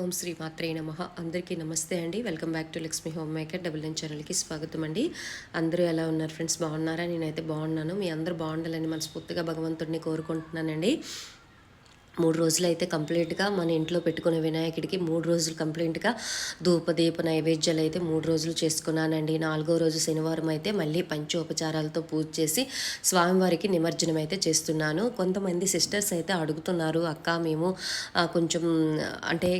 ఓం శ్రీ మాత్రే నమ. అందరికీ నమస్తే అండి. Welcome back to Lakshmi homemaker double nine ఛానల్కి స్వాగతం అండి. అందరూ ఎలా ఉన్నారు ఫ్రెండ్స్? బాగున్నారా? నేనైతే బాగున్నాను. మీ అందరూ బాగుండాలని మనస్ఫూర్తిగా భగవంతుడిని కోరుకుంటున్నానండి. మూడు రోజులు అయితే కంప్లీట్గా మన ఇంట్లో పెట్టుకునే వినాయకుడికి మూడు రోజులు కంప్లీట్గా ధూపదీప నైవేద్యాలు అయితే మూడు రోజులు చేసుకున్నానండి. నాలుగో రోజు శనివారం అయితే మళ్ళీ పంచోపచారాలతో పూజ చేసి స్వామివారికి నిమజ్జనం అయితే చేస్తున్నాను. కొంతమంది సిస్టర్స్ అయితే అడుగుతున్నారు అక్క మేము కొంచెం అంటే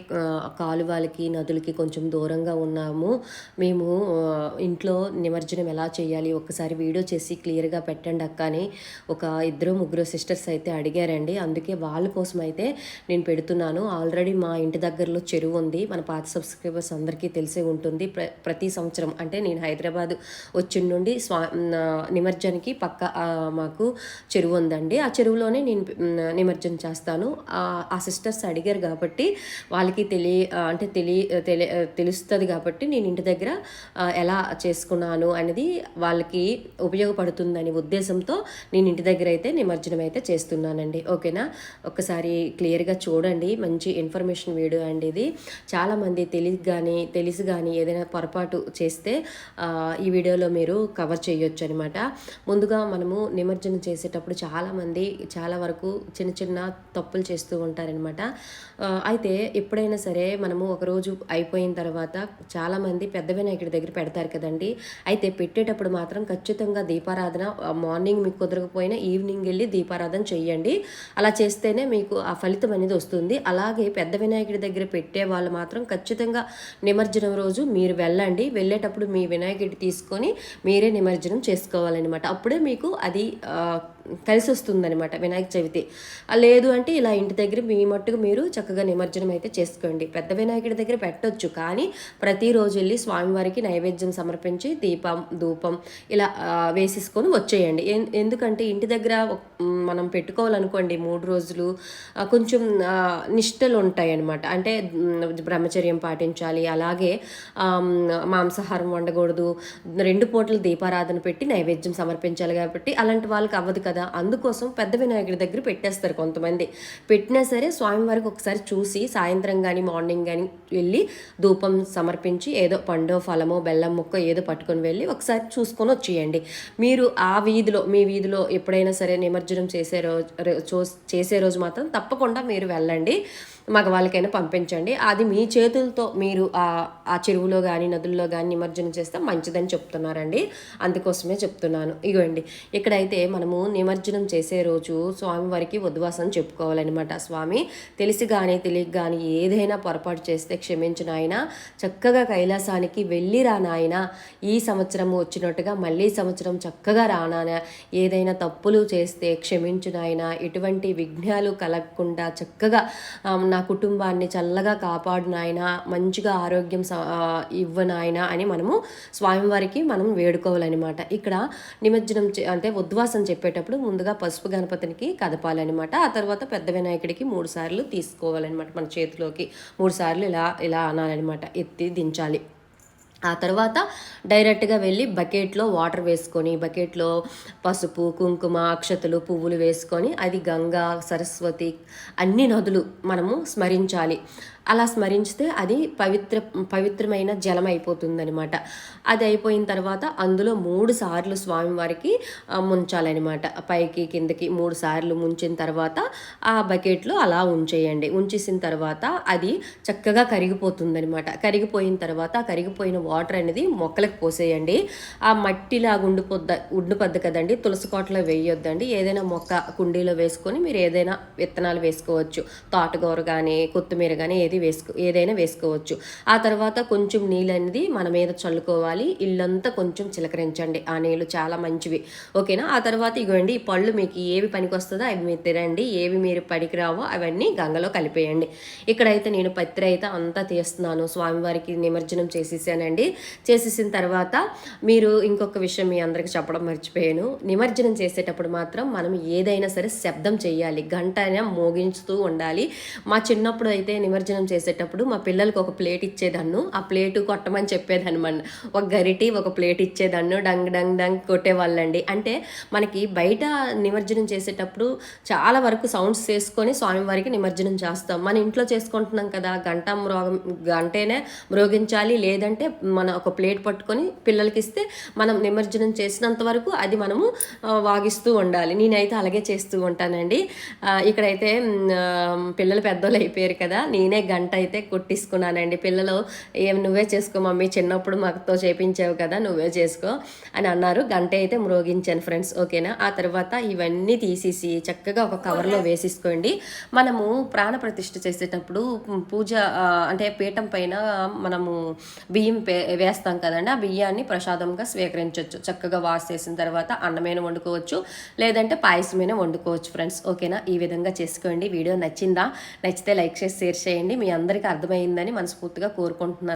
కాలువలకి నదులకి కొంచెం దూరంగా ఉన్నాము. మేము ఇంట్లో నిమజ్జనం ఎలా చేయాలి? ఒక్కసారి వీడియో చేసి క్లియర్గా పెట్టండి అక్క అని ఒక ఇద్దరు ముగ్గురు సిస్టర్స్ అయితే అడిగారండి. అందుకే వాళ్ళ కోసం అయితే నేను పెడుతున్నాను. ఆల్రెడీ మా ఇంటి దగ్గరలో చెరువు ఉంది. మన పాత సబ్స్క్రైబర్స్ అందరికీ తెలిసే ఉంటుంది. ప్ర ప్రతి సంవత్సరం అంటే నేను హైదరాబాద్ వచ్చిన నుండి స్వా నిమజ్జనకి పక్క మాకు చెరువు ఉందండి. ఆ చెరువులోనే నేను నిమజ్జనం చేస్తాను. ఆ సిస్టర్స్ అడిగారు కాబట్టి వాళ్ళకి తెలియ అంటే తెలియ తెలి తెలుస్తుంది కాబట్టి నేను ఇంటి దగ్గర ఎలా చేసుకున్నాను అనేది వాళ్ళకి ఉపయోగపడుతుందనే ఉద్దేశంతో నేను ఇంటి దగ్గర అయితే నిమజ్జనం అయితే చేస్తున్నానండి. ఓకేనా? ఒకసారి క్లియర్గా చూడండి. మంచి ఇన్ఫర్మేషన్ వీడియో అండి ఇది. చాలామంది తెలిసి కానీ తెలిసి కానీ ఏదైనా పొరపాటు చేస్తే ఈ వీడియోలో మీరు కవర్ చేయొచ్చు అనమాట ముందుగా మనము నిమజ్జనం చేసేటప్పుడు చాలామంది చాలా వరకు చిన్న చిన్న తప్పులు చేస్తూ ఉంటారనమాట. అయితే ఎప్పుడైనా సరే మనము ఒకరోజు అయిపోయిన తర్వాత చాలామంది పెద్ద వినాయకుడి దగ్గర పెడతారు కదండి. అయితే పెట్టేటప్పుడు మాత్రం ఖచ్చితంగా దీపారాధన మార్నింగ్ మీకు కుదరకపోయినా ఈవినింగ్ వెళ్ళి దీపారాధన చేయండి అలా చేస్తేనే మీకు ఆ ఫలితం అనేది వస్తుంది. అలాగే పెద్ద వినాయకుడి దగ్గర పెట్టే వాళ్ళు మాత్రం ఖచ్చితంగా నిమజ్జనం రోజు మీరు వెళ్ళండి. వెళ్ళేటప్పుడు మీ వినాయకుడి తీసుకొని మీరే నిమజ్జనం చేసుకోవాలన్నమాట. అప్పుడే మీకు అది కలిసి వస్తుందనమాట వినాయక చవితి. లేదు అంటే ఇలా ఇంటి దగ్గర మీ మట్టుకు మీరు చక్కగా నిమజ్జనం అయితే చేసుకోండి. పెద్ద వినాయకుడి దగ్గర పెట్టొచ్చు. కానీ ప్రతిరోజు వెళ్ళి స్వామివారికి నైవేద్యం సమర్పించి దీపం ధూపం ఇలా వేసేసుకొని వచ్చేయండి. ఎన్- ఎందుకంటే ఇంటి దగ్గర మనం పెట్టుకోవాలనుకోండి మూడు రోజులు కొంచెం నిష్టలు ఉంటాయి అన్నమాట అంటే బ్రహ్మచర్యం పాటించాలి. అలాగే మాంసాహారం వండకూడదు. రెండు పూటలు దీపారాధన పెట్టి నైవేద్యం సమర్పించాలి కాబట్టి అలాంటి వాళ్ళకి అవ్వదు కదా. అందుకోసం పెద్ద వినాయకుడి దగ్గర పెట్టేస్తారు కొంతమంది. పెట్టినా సరే స్వామివారికి ఒకసారి చూసి సాయంత్రం కానీ మార్నింగ్ కానీ వెళ్ళి ధూపం సమర్పించి ఏదో పండో ఫలమో బెల్లం ముక్క ఏదో పట్టుకొని వెళ్ళి ఒకసారి చూసుకొని వచ్చేయండి. మీరు ఆ వీధిలో మీ వీధిలో ఎప్పుడైనా సరే నిమజ్జనం చేసే రోజు చేసే రోజు మాత్రం తప్పకుండా మీరు వెళ్ళండి. మగవాళ్ళకైనా పంపించండి. అది మీ చేతులతో మీరు ఆ ఆ చెరువులో కానీ నదుల్లో కానీ నిమజ్జనం చేస్తే మంచిదని చెప్తున్నారండి. అందుకోసమే చెప్తున్నాను. ఇగోండి. ఇక్కడైతే మనము నిమజ్జనం చేసే రోజు స్వామివారికి ఉద్వాసం చెప్పుకోవాలన్నమాట. స్వామి తెలిసి కానీ తెలియక కానీ ఏదైనా పొరపాటు చేస్తే క్షమించు నాయన. చక్కగా కైలాసానికి వెళ్ళి రా నాయన. ఈ సంవత్సరం వచ్చినట్టుగా మళ్ళీ సంవత్సరం చక్కగా రానాయన ఏదైనా తప్పులు చేస్తే క్షమించు నాయన. ఎటువంటి విఘ్నాలు కలగకుండా చక్కగా నా కుటుంబాన్ని చల్లగా కాపాడు నాయన. మంచిగా ఆరోగ్యం స- ఇవ్వు నాయన అని మనము స్వామివారికి మనం వేడుకోవాలన్నమాట. ఇక్కడ నిమజ్జనం చే- అంటే ఉద్వాసం చెప్పేటప్పుడు ముందుగా పసుపు గణపతికి కదపాలన్నమాట. ఆ తర్వాత పెద్ద వినాయకుడికి మూడు సార్లు తీసుకోవాలన్నమాట మన చేతిలోకి. మూడు సార్లు ఇలా ఇలా అనాలన్నమాట. ఎత్తి దించాలి. ఆ తర్వాత డైరెక్ట్గా వెళ్ళి బకెట్లో వాటర్ వేసుకొని బకెట్లో పసుపు కుంకుమ అక్షతలు పువ్వులు వేసుకొని అది గంగా సరస్వతి అన్ని నదులు మనము స్మరించాలి. అలా స్మరించితే అది పవిత్ర పవిత్రమైన జలం అయిపోతుందనమాట అది అయిపోయిన తర్వాత అందులో మూడు సార్లు స్వామివారికి ముంచాలన్నమాట. పైకి కిందకి మూడు సార్లు ముంచిన తర్వాత ఆ బకెట్లో అలా ఉంచేయండి. ఉంచేసిన తర్వాత అది చక్కగా కరిగిపోతుందనమాట కరిగిపోయిన తర్వాత ఆ కరిగిపోయిన వాటర్ అనేది మొక్కలకు పోసేయండి. ఆ మట్టిలాగా ఉండిపోద్ద ఉండిపోద్ది కదండి. తులసి కోటలో వేయొద్దండి. ఏదైనా మొక్క కుండీలో వేసుకొని మీరు ఏదైనా విత్తనాలు వేసుకోవచ్చు. తోటకూర కానీ కొత్తిమీర కానీ అనేది వేసుకో ఏదైనా వేసుకోవచ్చు. ఆ తర్వాత కొంచెం నీళ్ళు అనేది మన మీద చల్లుకోవాలి. ఇల్లంతా కొంచెం చిలకరించండి. ఆ నీళ్ళు చాలా మంచివి. ఓకేనా? ఆ తర్వాత ఇగోండి ఈ పళ్ళు మీకు ఏవి పనికి వస్తుందో అవి మీరు తినండి. ఏవి మీరు పనికిరావో అవన్నీ గంగలో కలిపేయండి. ఇక్కడైతే నేను పత్రి అయితే అంతా తీస్తున్నాను. స్వామివారికి నిమజ్జనం చేసేసానండి. చేసేసిన తర్వాత మీరు ఇంకొక విషయం మీ అందరికి చెప్పడం మర్చిపోయాను. నిమజ్జనం చేసేటప్పుడు మాత్రం మనం ఏదైనా సరే శబ్దం చేయాలి. గంట అయినా మోగించుతూ ఉండాలి. మా చిన్నప్పుడు అయితే నిమజ్జనం చేసేటప్పుడు మా పిల్లలకి ఒక ప్లేట్ ఇచ్చేదాన్ను. ఆ ప్లేటు కొట్టమని చెప్పేదన్నమాట. ఒక గరిటి ఒక ప్లేట్ ఇచ్చేదాన్ను. డంగ్ డంగ్ డంగ్ కొట్టేవాళ్ళండి. అంటే మనకి బయట నిమజ్జనం చేసేటప్పుడు చాలా వరకు సౌండ్స్ చేసుకొని స్వామివారికి నిమజ్జనం చేస్తాం. మన ఇంట్లో చేసుకుంటున్నాం కదా గంట మ్రోగం గంటేనే మ్రోగించాలి. లేదంటే మన ఒక ప్లేట్ పట్టుకొని పిల్లలకి ఇస్తే మనం నిమజ్జనం చేసినంత వరకు అది మనము వాగిస్తూ ఉండాలి. నేనైతే అలాగే చేస్తూ ఉంటానండి. ఇక్కడైతే పిల్లలు పెద్దోళ్ళు అయిపోయారు కదా నేనే గంట అయితే కొట్టించుకున్నానండి. పిల్లలు ఏం నువ్వే చేసుకో మమ్మీ చిన్నప్పుడు మాతో చేపించావు కదా నువ్వే చేసుకో అని అన్నారు. గంట అయితే మ్రోగించాను ఫ్రెండ్స్ ఓకేనా? ఆ తర్వాత ఇవన్నీ తీసేసి చక్కగా ఒక కవర్లో వేసేసుకోండి. మనము ప్రాణ ప్రతిష్ఠ చేసేటప్పుడు పూజ అంటే పీఠం పైన మనము బియ్యం వేస్తాం కదండి. ఆ బియ్యాన్ని ప్రసాదంగా స్వీకరించవచ్చు చక్కగా వాష్ చేసిన తర్వాత అన్నమైన వండుకోవచ్చు లేదంటే పాయసమైన వండుకోవచ్చు ఫ్రెండ్స్ ఓకేనా? ఈ విధంగా చేసుకోండి. వీడియో నచ్చిందా? నచ్చితే లైక్ చేసి షేర్ చేయండి. మీ అందరికీ అర్థమైందని మనస్ఫూర్తిగా కోరుకుంటున్నాను.